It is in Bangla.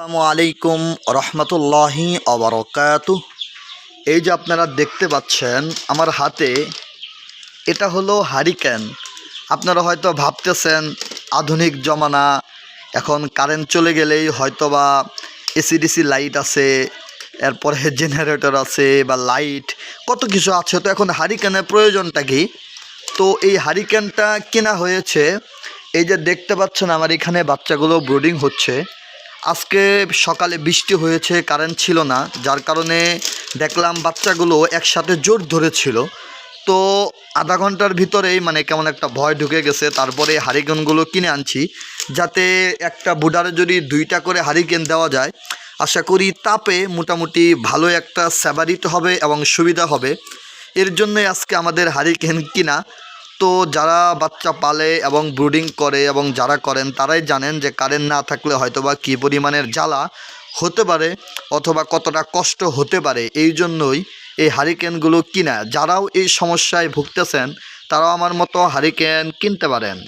আসসালামু আলাইকুম রহমতুল্লাহি অবরকাত। এই যে আপনারা দেখতে পাচ্ছেন আমার হাতে, এটা হলো হারিকেন। আপনারা হয়তো ভাবতেছেন, আধুনিক জমানা, এখন কারেন্ট চলে গেলেই হয়তো বা এসিডিসি লাইট আছে, এরপরে জেনারেটর আছে বা লাইট, কত কিছু আছে। তো এখন হারিকেনের প্রয়োজনটা কি? তো এই হারিকেনটা কেনা হয়েছে। এই যে দেখতে পাচ্ছেন আমার এখানে বাচ্চাগুলো ব্রোডিং হচ্ছে। আজকে সকালে বৃষ্টি হয়েছে কারেন্ট ছিল না, যার কারণে দেখলাম বাচ্চাগুলো একসাথে জোর ধরেছিল। তো আধা ঘণ্টার ভিতরেই মানে কেমন একটা ভয় ঢুকে গেছে, তারপরে হারিকেনগুলো কিনে আনছি, যাতে একটা বুডারে যদি দুইটা করে হারিকেন দেওয়া যায়, আশা করি তাপে মোটামুটি ভালো একটা স্যাবারিট হবে এবং সুবিধা হবে। এর জন্যই আজকে আমাদের হারিকেন কিনা তো যারা বাচ্চা পালে এবং ব্রুডিং করে এবং যারা করেন, তারাই জানেন যে কারেন্ট না থাকলে হয়তোবা কী পরিমাণের জ্বালা হতে পারে অথবা কতটা কষ্ট হতে পারে। এই জন্যই এই হারিকেনগুলো কিনা। যারাও এই সমস্যায় ভুগতেছেন, তারাও আমার মতো হারিকেন কিনতে পারেন।